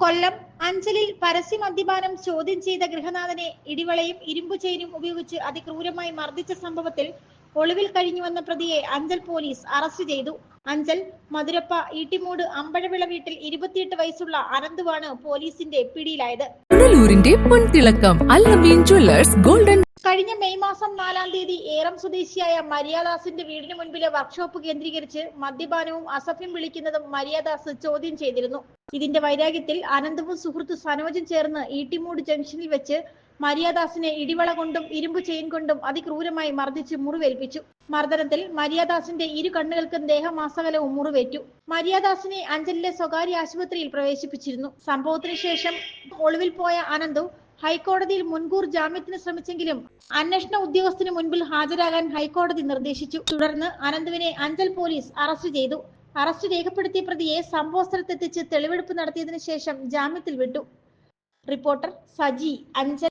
കൊല്ലം അഞ്ചലിൽ പരസ്യ മദ്യപാനം ചോദ്യം ചെയ്ത ഗൃഹനാഥനെ ഇടിവളയും ഇരുമ്പു ചെയിനും ഉപയോഗിച്ച് അതിക്രൂരമായി മർദ്ദിച്ച സംഭവത്തിൽ ഒളിവിൽ കഴിഞ്ഞുവന്ന പ്രതിയെ അഞ്ചൽ പോലീസ് അറസ്റ്റ് ചെയ്തു. അഞ്ചൽ മധുരപ്പ ഈട്ടിമൂട് അമ്പഴവിള വീട്ടിൽ ഇരുപത്തിയെട്ട് വയസ്സുള്ള അനന്തുവാണ് പോലീസിന്റെ പിടിയിലായത്. പുനലൂരിന്റെ പൊൻതിളക്കം അല്ലമീൻ ജ്വല്ലേഴ്സ് ഗോൾഡൻ കഴിഞ്ഞ മെയ് മാസം നാലാം തീയതി ഏറം സ്വദേശിയായ മരിയാദാസിന്റെ വീടിന് മുൻപിലെ വർക്ക്ഷോപ്പ് കേന്ദ്രീകരിച്ച് മദ്യപാനവും അസഭ്യം വിളിക്കുന്നതും മരിയാദാസ് ചോദ്യം ചെയ്തിരുന്നു. ഇതിന്റെ വൈരാഗ്യത്തിൽ അനന്തവും സുഹൃത്ത് സനോജും ചേർന്ന് ഈട്ടിമൂട് ജംഗ്ഷനിൽ വെച്ച് മരിയാദാസിനെ ഇടിവള കൊണ്ടും ഇരുമ്പ് ചെയിൻ കൊണ്ടും അതിക്രൂരമായി മർദ്ദിച്ച് മുറിവേൽപ്പിച്ചു. മർദ്ദനത്തിൽ മരിയാദാസിന്റെ ഇരു കണ്ണുകൾക്കും ദേഹമാസകലവും മുറിവേറ്റു. മരിയാദാസിനെ അഞ്ചലിലെ സ്വകാര്യ ആശുപത്രിയിൽ പ്രവേശിപ്പിച്ചിരുന്നു. സംഭവത്തിന് ശേഷം ഒളിവിൽ പോയ അനന്തു ഹൈക്കോടതിയിൽ മുൻകൂർ ജാമ്യത്തിന് ശ്രമിച്ചെങ്കിലും അന്വേഷണ ഉദ്യോഗസ്ഥന് മുൻപിൽ ഹാജരാകാൻ ഹൈക്കോടതി നിർദ്ദേശിച്ചു. തുടർന്ന് അനന്തുവിനെ അഞ്ചൽ പോലീസ് അറസ്റ്റ് ചെയ്തു. അറസ്റ്റ് രേഖപ്പെടുത്തിയ പ്രതിയെ സംഭവ സ്ഥലത്തെത്തിച്ച് തെളിവെടുപ്പ് നടത്തിയതിനു ശേഷം ജാമ്യത്തിൽ വിട്ടു. റിപ്പോർട്ടർ സജി അഞ്ചൽ.